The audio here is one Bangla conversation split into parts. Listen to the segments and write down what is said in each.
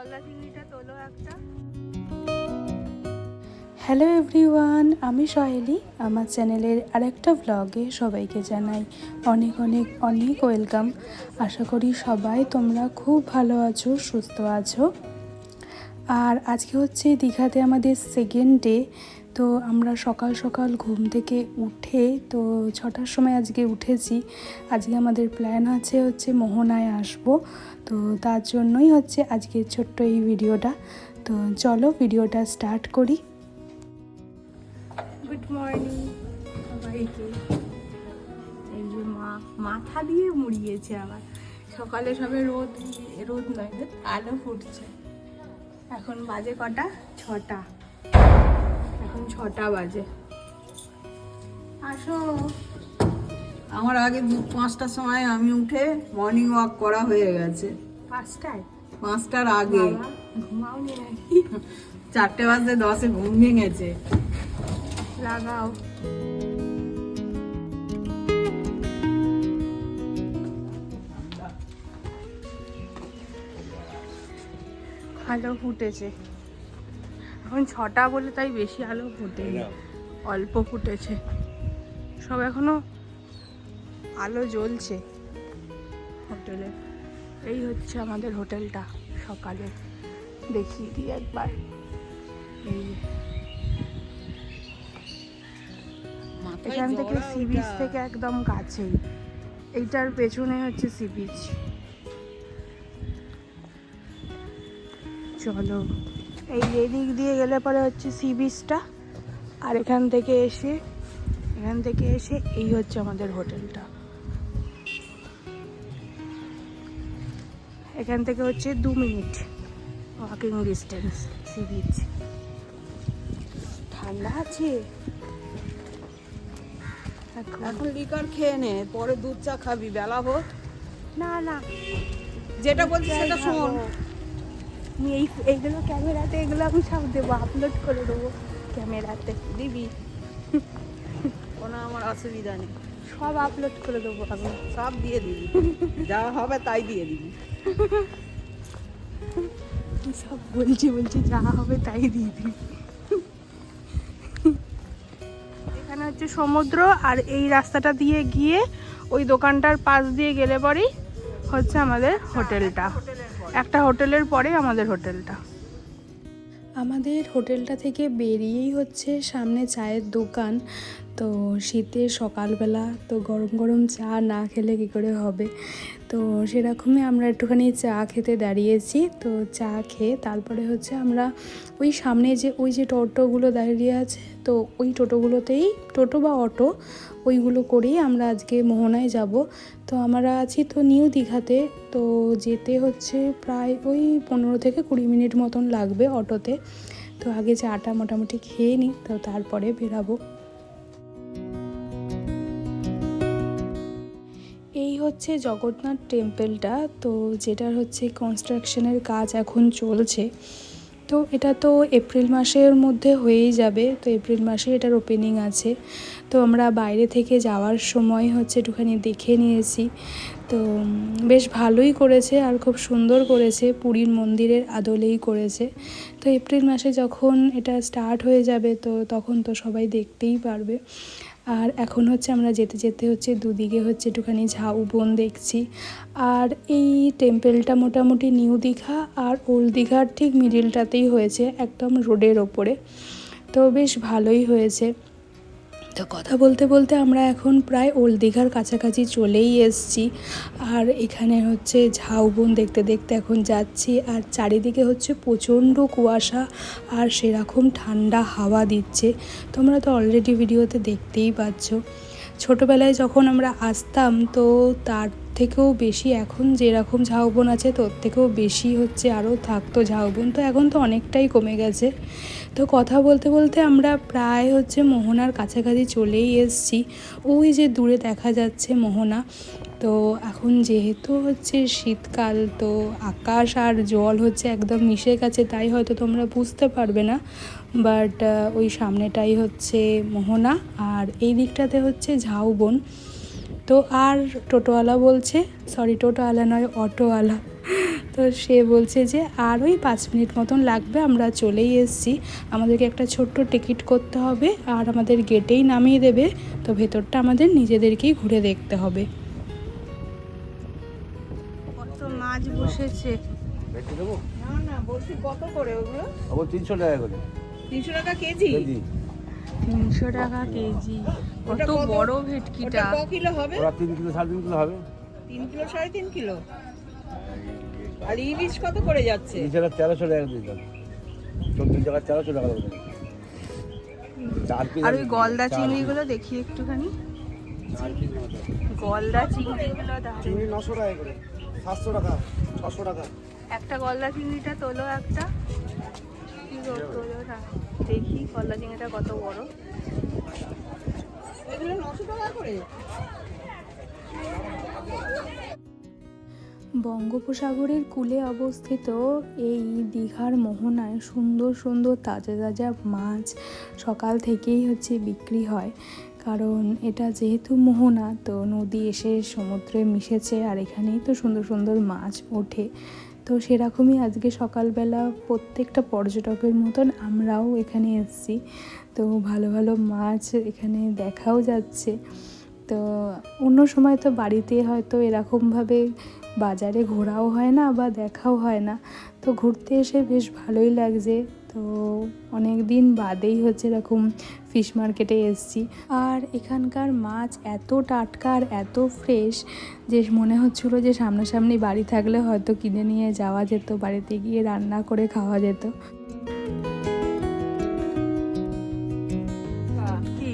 গলদা চিংড়িটা তোলো একটা। হ্যালো এভরিওয়ান আমি সহেলি। আমার চ্যানেলের আরেকটা ব্লগে সবাইকে জানাই অনেক অনেক অনেক ওয়েলকাম আশা করি সবাই তোমরা খুব ভালো আছো, সুস্থ আছো। আর আজকে হচ্ছে দীঘাতে আমাদের সেকেন্ড ডে তো আমরা সকাল সকাল ঘুম থেকে উঠে, তো ছটার সময় আজকে উঠেছি। আজকে আমাদের প্ল্যান আছে হচ্ছে মোহনায় আসব, তো তার জন্যই হচ্ছে আজকের ছোট্ট এই ভিডিওটা। তো চলো ভিডিওটা স্টার্ট করি। গুড মর্নিং সবাইকে। এই যে মা, মাথা দিয়ে মুড়িয়েছে আমার। সকালে সবে রোদ রোদ নয়, আলো ফুটছে। এখন বাজে কটা? ছটা। এখন ছটা বাজে। আসো। আমার আগে দু পাঁচটার সময় আমি উঠে মর্নিং ওয়াক করা হয়ে গেছে। পাঁচটায়? পাঁচটার আগে। চারটে বাজে দশে ঘুম ভেঙেছে। লাগাও। আলো ফুটেছে। এখন ছটা বলে তাই বেশি আলো ফুটেনি। অল্প ফুটেছে। সব এখনও আলো জ্বলছে হোটেলে। এই হচ্ছে আমাদের হোটেলটা সকালে। দেখিয়ে দিই একবার। এই। এখান থেকে সি বিচ থেকে একদম কাছেই। এইটার পেছনে হচ্ছে সি বিচ। চলো। এই এদিক দিয়ে গেলে পরে হচ্ছে সি বিচটা। আর এখান থেকে এসে এখান থেকে এসে এই হচ্ছে আমাদের হোটেলটা। এখান থেকে হচ্ছে দু minute walking distance sea beach. ঠান্ডা আছে? এখন লিকার খেয়ে নে পরে দুধ চা খাবি বেলা হোক। না না। যেটা বলছি সেটা শোন। আমি এই এইগুলো ক্যামেরাতে এগুলো আমি সব দেবো আপলোড করে দেবো ক্যামেরাতে দিবি? কোনো আমার অসুবিধা নেই। সব আপলোড করে দেবো আমি। সব দিয়ে দিবি। যা হবে তাই দিয়ে দিবি। সব বলছি বলছি যা হবে তাই দিয়ে দিবি। এখানে হচ্ছে সমুদ্র আর এই রাস্তাটা দিয়ে গিয়ে ওই দোকানটার পাশ দিয়ে গেলে পরেই হচ্ছে আমাদের হোটেলটা। একটা হোটেলের পরে আমাদের হোটেলটা। আমাদের হোটেলটা থেকে বেরিয়েই হচ্ছে সামনে চায়ের দোকান। তো শীতের সকালবেলা তো গরম গরম চা না খেলে কী করে হবে? তো সেরকমই আমরা একটুখানি চা খেতে দাঁড়িয়েছি। তো চা খেয়ে তারপরে হচ্ছে আমরা ওই সামনে যে, ওই যে টোটোগুলো দাঁড়িয়ে আছে, তো ওই টোটোগুলোতেই টোটো বা অটো ওইগুলো করেই আমরা আজকে মোহনায় যাব। তো আমরা আছি তো নিউ দীঘাতে, তো যেতে হচ্ছে প্রায় ওই পনেরো থেকে কুড়ি মিনিট মতন লাগবে অটোতে। তো আগে চাটা মোটামুটি খেয়ে নিই, তো তারপরে বেরাবো। এই হচ্ছে জগন্নাথ টেম্পলটা, তো যেটার হচ্ছে কনস্ট্রাকশনের কাজ এখন চলছে। তো এটা তো এপ্রিল মাসের মধ্যে হয়েই যাবে, তো এপ্রিল মাসে এটার ওপেনিং আছে। তো আমরা বাইরে থেকে যাওয়ার সময় হচ্ছে একটুখানি দেখে নিয়েছি। তো বেশ ভালোই করেছে আর খুব সুন্দর করেছে, পুরীর মন্দিরের আদলেই করেছে। তো এপ্রিল মাসে যখন এটা স্টার্ট হয়ে যাবে, তো তখন তো সবাই দেখতেই পারবে। আর এখন হচ্ছে আমরা যেতে যেতে হচ্ছে দুদিকে হচ্ছে একটুখানি ঝাউ ঝাউবন দেখছি। আর এই টেম্পেলটা মোটামুটি নিউ দীঘা আর ওল্ড দীঘার ঠিক মিডিলটাতেই হয়েছে, একদম রোডের ওপরে। তো বেশ ভালোই হয়েছে। তো কথা বলতে বলতে আমরা এখন প্রায় ওল্ড দীঘার কাছাকাছি চলেই এসছি। আর এখানে হচ্ছে ঝাউবন দেখতে দেখতে এখন যাচ্ছি। আর চারিদিকে হচ্ছে প্রচণ্ড কুয়াশা আর সেরকম ঠান্ডা হাওয়া দিচ্ছে। তোমরা তো অলরেডি ভিডিওতে দেখতেই পাচ্ছ। ছোটোবেলায় যখন আমরা আসতাম তো তার থেকেও বেশি, এখন যেরকম ঝাউবন আছে তোর থেকেও বেশি হচ্ছে আরও থাকতো ঝাউবন তো এখন তো অনেকটাই কমে গেছে। তো কথা বলতে বলতে আমরা প্রায় হচ্ছে মোহনার কাছাকাছি চলেই এসছি। ওই যে দূরে দেখা যাচ্ছে মোহনা। তো এখন যেহেতু হচ্ছে শীতকাল, তো আকাশ আর জল হচ্ছে একদম মিশে গেছে, তাই হয়তো তোমরা বুঝতে পারবে না। বাট ওই সামনেটাই হচ্ছে মোহনা আর এই দিকটাতে হচ্ছে ঝাউবন। তো আর টোটোওয়ালা বলছে, সরি, টোটোওয়ালা নয়, অটোওয়ালা। তো সে বলছে যে আর ওই পাঁচ মিনিট মতন লাগবে আমরা চলেই এসেছি। আমাদেরকে একটা ছোট্ট টিকিট করতে হবে আর আমাদের গেটেই নামিয়ে দেবে। তো ভেতরটা আমাদের নিজেদেরকেই ঘুরে দেখতে হবে। কত মাছ বসেছে। না না বলছি কত করে ওগুলো? তিনশো টাকা করে। তিনশো টাকা কেজি? তিনশো টাকা কেজি। কত? বড় ভেটকিটা? ক কিলো হবে? ওরা তিন কিলো সাড়ে তিন কিলো হবে। তিন কিলো সাড়ে তিন কিলো? আর ইলিশ কত করে যাচ্ছে? তিন টাকা তেরোশো টাকা দিয়ে দাম। চব্বিশ টাকা তেরোশো টাকা চার পিস আর ওই গলদা চিংড়িগুলো দেখি একটুখানি। গলদা চিংড়িগুলো চিংড়ি নশো টাকা করে। সাতশো টাকা ছশো টাকা। একটা গলদা চিংড়িটা তোলো একটা। কি তোলো না। দেখি গলদা চিংড়িটা কত বড়। এগুলো নশো টাকা করে? বঙ্গোপসাগরের কূলে অবস্থিত এই দীঘার মোহনায় সুন্দর সুন্দর তাজা তাজা মাছ সকাল থেকেই হচ্ছে বিক্রি হয়। কারণ এটা যেহেতু মোহনা, তো নদী এসে সমুদ্রে মিশেছে আর এখানেই তো সুন্দর সুন্দর মাছ ওঠে। তো সেরকমই আজকে সকালবেলা প্রত্যেকটা পর্যটকের মতন আমরাও এখানে এসেছি। তো ভালো ভালো মাছ এখানে দেখাও যাচ্ছে। তো অন্য সময় তো বাড়িতে হয়তো এরকমভাবে বাজারে ঘোরাও হয় না বা দেখাও হয় না। তো ঘুরতে এসে বেশ ভালোই লাগছে। তো অনেক দিন বাদেই হচ্ছে এরকম ফিশ মার্কেটে এসছি। আর এখানকার মাছ এত টাটকা আর এত ফ্রেশ যে মনে হচ্ছিল যে সামনাসামনি বাড়ি থাকলে হয়তো কিনে নিয়ে যাওয়া যেত বাড়িতে গিয়ে রান্না করে খাওয়া যেত। কি?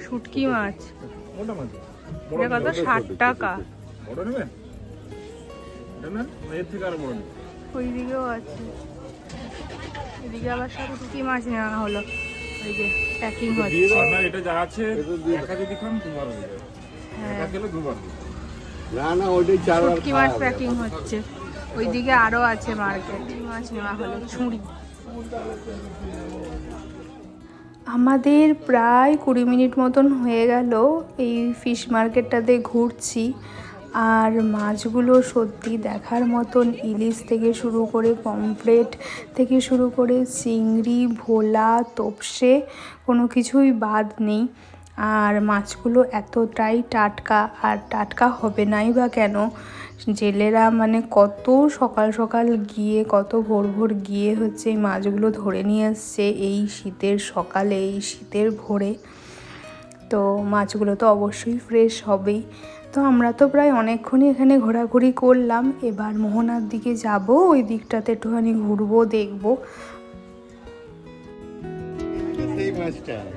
শুটকি মাছ। মাছ। এটা কত? ষাট টাকা। বড় নেবেন? এটা নেন? এর থেকে আরও বড় নেবেন। ওই দিকেও আছে। এদিকে আবার সব মাছ নেওয়া হলো। ওই যে প্যাকিং হচ্ছে। আপনার এটা যা আছে একা যদি খান দুবার হয়ে যাবে। একা খেলে দুবার না না ওইটাই চারবার শুটকি মাছ প্যাকিং হচ্ছে। ওইদিকে আরও আছে মার্কেট মাছ নেওয়া হলো আমাদের প্রায় কুড়ি মিনিট মতন হয়ে গেল। এই ফিশ মার্কেটটাতে ঘুরছি। আর মাছগুলো সত্যি দেখার মতন ইলিশ থেকে শুরু করে পমফ্রেট থেকে শুরু করে চিংড়ি, ভোলা, তোপসে কোনো কিছুই বাদ নেই। আর মাছগুলো এতটাই টাটকা, আর টাটকা হবে নাই বা কেন? জেলেরা মানে কত সকাল সকাল গিয়ে, কত ভোর ভোর গিয়ে হচ্ছে এই মাছগুলো ধরে নিয়ে আসছে এই শীতের সকালে, এই শীতের ভোরে। তো মাছগুলো তো অবশ্যই ফ্রেশ হবেই। তো আমরা তো প্রায় অনেকক্ষণই এখানে ঘোরাঘুরি করলাম। এবার মোহনার দিকে যাব ওই দিকটাতে একটুখানি ঘুরবো দেখব।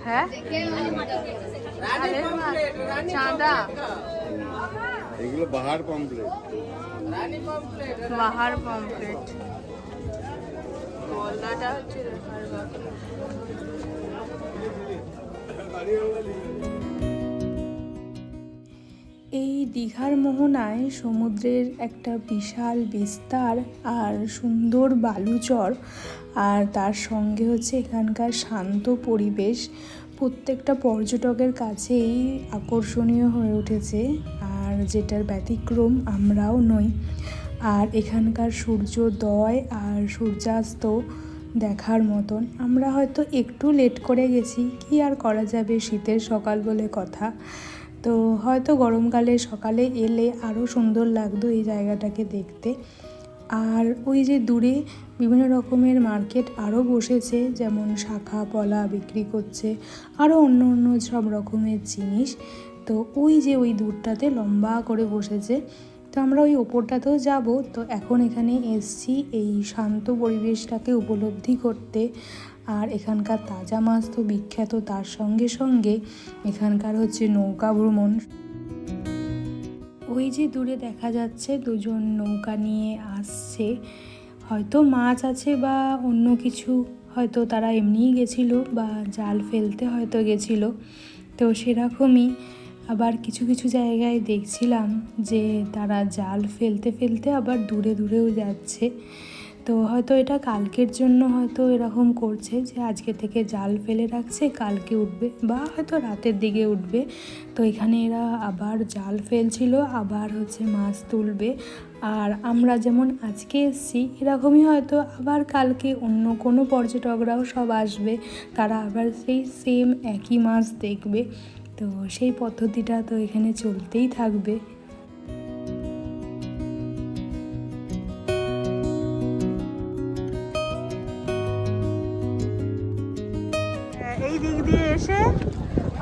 হ্যাঁ? এগুলো বাহার পমপ্লেট বাহার পমফ্রেট গলদাটা হচ্ছে দেখার ব্যাপার। এই দীঘার মোহনায় সমুদ্রের একটা বিশাল বিস্তার আর সুন্দর বালুচর। আর তার সঙ্গে হচ্ছে এখানকার শান্ত পরিবেশ। প্রত্যেকটা পর্যটকের কাছেই আকর্ষণীয় হয়ে উঠেছে। আর যেটার ব্যতিক্রম আমরাও নই। আর এখানকার সূর্যোদয় আর সূর্যাস্ত দেখার মতন। আমরা হয়তো একটু লেট করে গেছি। কি আর করা যাবে শীতের সকাল বলে কথা। তো হয়তো গরমকালে সকালে এলে আরও সুন্দর লাগতো এই জায়গাটাকে দেখতে। আর ওই যে দূরে বিভিন্ন রকমের মার্কেট আরও বসেছে, যেমন শাখা, পলা বিক্রি করছে আরও অন্য অন্য সব রকমের জিনিস। তো ওই যে ওই দূরটাতে লম্বা করে বসেছে। তো আমরা ওই ওপরটাতেও যাব। তো এখন এখানে এসছি এই শান্ত পরিবেশটাকে উপলব্ধি করতে। আর এখানকার তাজা মাছ তো বিখ্যাত, তার সঙ্গে সঙ্গে এখানকার হচ্ছে নৌকা ভ্রমণ। ওই যে দূরে দেখা যাচ্ছে, দুজন নৌকা নিয়ে আসছে। হয়তো মাছ আছে বা অন্য কিছু, হয়তো তারা এমনিই গেছিল বা জাল ফেলতে হয়তো গেছিল। তো সেরকমই আবার কিছু কিছু জায়গায় দেখছিলাম যে তারা জাল ফেলতে ফেলতে আবার দূরে দূরেও যাচ্ছে। তো হয়তো এটা কালকের জন্য হয়তো এরকম করছে যে আজকে থেকে জাল ফেলে রাখছে, কালকে উঠবে বা হয়তো রাতের দিকে উঠবে। তো এখানে এরা আবার জাল ফেলছিল, আবার হচ্ছে মাছ তুলবে। আর আমরা যেমন আজকে এসছি, এরকমই হয়তো আবার কালকে অন্য কোনো পর্যটকরাও সব আসবে। তারা আবার সেই সেম একই মাছ দেখবে। তো সেই পদ্ধতিটা তো এখানে চলতেই থাকবে। এসে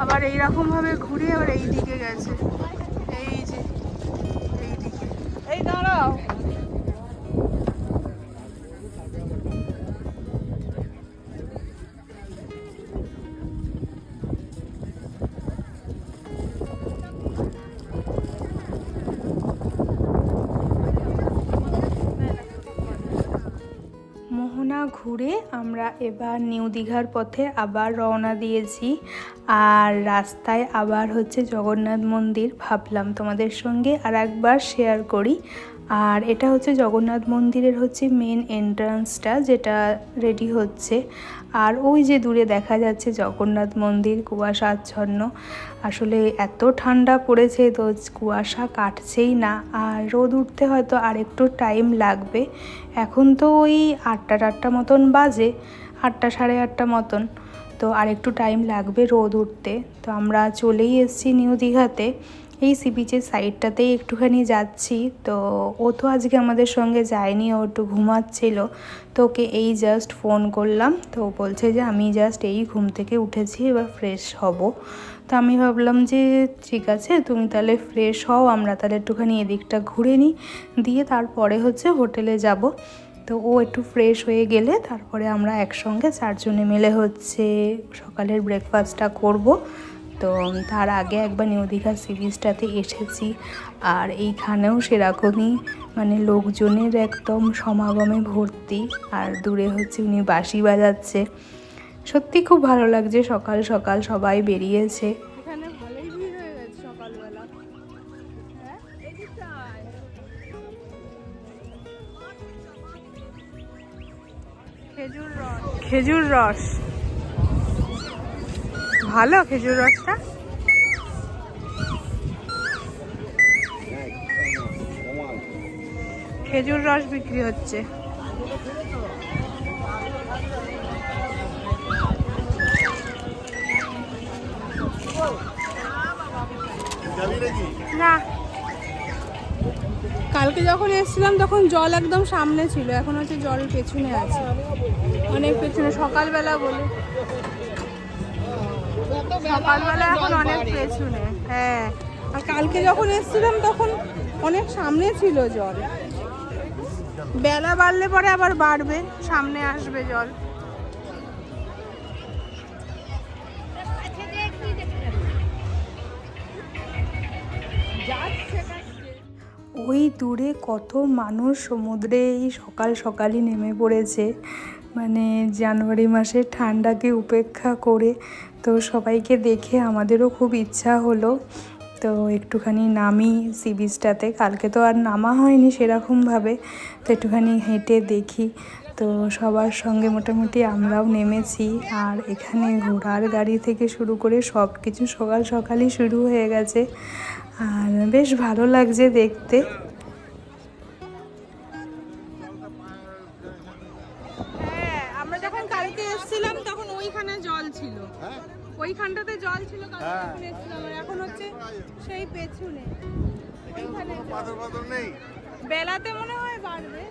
আবার এই রকম ভাবে ঘুরে আবার এই দিকে গেছে। এই যে এই দিকে এই দাঁড়াও। মোহনা ঘুরে আমরা এবার নিউ দীঘার পথে আবার রওনা দিয়েছি। আর রাস্তায় আবার হচ্ছে জগন্নাথ মন্দির ভাবলাম তোমাদের সঙ্গে আর একবার শেয়ার করি। আর এটা হচ্ছে জগন্নাথ মন্দিরের হচ্ছে মেন এন্ট্রান্সটা যেটা রেডি হচ্ছে। আর ওই যে দূরে দেখা যাচ্ছে জগন্নাথ মন্দির, কুয়াশা আচ্ছন্ন। আসলে এত ঠান্ডা পড়েছে তো কুয়াশা কাটছেই না। আর রোদ উঠতে হয়তো আর একটু টাইম লাগবে। এখন তো ওই আটটা টাটটা মতন বাজে, আটটা সাড়ে আটটা মতন। তো আর একটু টাইম লাগবে রোদ উঠতে। তো আমরা চলেই এসেছি নিউ দীঘাতে। এই সি বিচের সাইডটাতেই একটুখানি যাচ্ছি। তো ও তো আজকে আমাদের সঙ্গে যায়নি, ও একটু ঘুমাচ্ছিল। তো ওকে এই জাস্ট ফোন করলাম। তো ও বলছে যে, আমি জাস্ট এই ঘুম থেকে উঠেছি, এবার ফ্রেশ হব। তো আমি ভাবলাম যে, ঠিক আছে, তুমি তাহলে ফ্রেশ হও, আমরা তাহলে একটুখানি এদিকটা ঘুরে নিই। দিয়ে তারপরে হচ্ছে হোটেলে যাব। তো ও একটু ফ্রেশ হয়ে গেলে তারপরে আমরা একসঙ্গে চারজনে মিলে হচ্ছে সকালের ব্রেকফাস্টটা করব। তো তার আগে একবার নিউ দীঘা সি বিচটাতে এসেছি। আর এইখানেও সেরকমই মানে লোকজনের একদম সমাগমে ভর্তি আর দূরে হচ্ছে উনি বাঁশি বাজাচ্ছে। সত্যি খুব ভালো লাগছে সকাল সকাল সবাই বেরিয়েছে। হয়ে। খেজুর রস। খেজুর রস। ভালো খেজুর রসটা? খেজুর রস বিক্রি হচ্ছে। না। কালকে যখন এসেছিলাম, তখন জল একদম সামনে ছিল। এখন হচ্ছে জল পেছনে আছে। অনেক পেছনে। সকালবেলা বলে। সকালবেলা এখন অনেক পেছনে হ্যাঁ। আর কালকে যখন এসেছিলাম তখন অনেক সামনে ছিল জল। বেলা বাড়লে পরে আবার বাড়বে, সামনে আসবে জল। ওই দূরে কত মানুষ সমুদ্রে এই সকাল সকালই নেমে পড়েছে। মানে জানুয়ারি মাসে ঠান্ডাকে উপেক্ষা করে তো সবাইকে দেখে আমাদেরও খুব ইচ্ছা হলো। তো একটুখানি নামি সি বিচটাতে কালকে তো আর নামা হয়নি সেরকমভাবে তো একটুখানি হেঁটে দেখি। তো সবার সঙ্গে মোটামুটি আমরাও নেমেছি আর এখানে ঘোড়ার গাড়ি থেকে শুরু করে সব কিছু সকাল সকালই শুরু হয়ে গেছে। আর বেশ ভালো লাগছে দেখতে। বেলাতে মনে হয় বাড়বে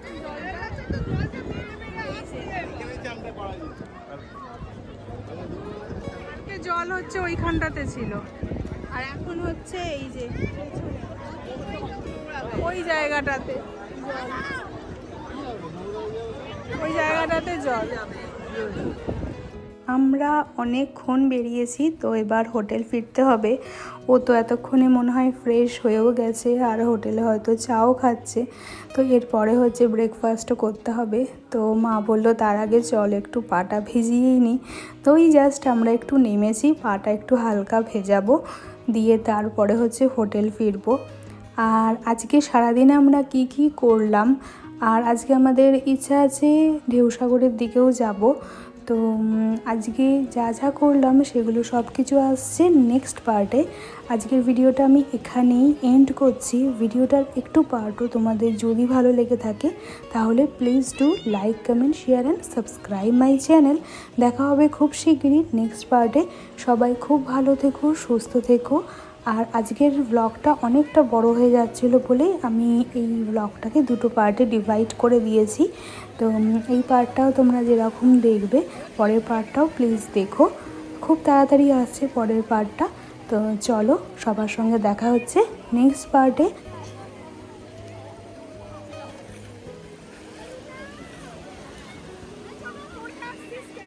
জল হচ্ছে ওইখানটাতে ছিল। আর এখন হচ্ছে এই যে ওই জায়গাটাতে। ওই জায়গাটাতে জল। আমরা অনেকক্ষণ বেরিয়েছি, তো এবার হোটেল ফিরতে হবে। ও তো এতক্ষণে মনে হয় ফ্রেশ হয়েও গেছে, আর হোটেলে হয়তো চাও খাচ্ছে। তো এরপরে হচ্ছে ব্রেকফাস্টও করতে হবে। তো মা বলল, তার আগে চল, একটু পাটা ভিজিয়েই নিই তো ওই জাস্ট আমরা একটু নেমেছি, পাটা একটু হালকা ভেজাবো, দিয়ে তারপরে হচ্ছে হোটেল ফিরবো। আর আজকে সারাদিন আমরা কি কি করলাম? আর আজকে আমাদের ইচ্ছা আছে ঢেউসাগরের দিকেও যাব। তো আজকে যা যা করলাম সেগুলো সব কিছু আসছে নেক্সট পার্টে আজকের ভিডিওটা আমি এখানেই এন্ড করছি। ভিডিওটার একটু পার্টও তোমাদের যদি ভালো লেগে থাকে, তাহলে please do like comment share and subscribe my channel দেখা হবে খুব শিগগিরই নেক্সট পার্টে সবাই খুব ভালো থেকো, সুস্থ থেকো। আর আজকের ব্লগটা অনেকটা বড় হয়ে যাচ্ছিল বলেই আমি এই ব্লগটাকে দুটো পার্টে ডিভাইড করে দিয়েছি। তো এই পার্টটাও তোমরা যেরকম দেখবে, পরের পার্টটাও প্লিজ দেখো। খুব তাড়াতাড়ি আসছে পরের পার্টটা তো, চলো সবার সঙ্গে দেখা হচ্ছে। নেক্সট পার্টে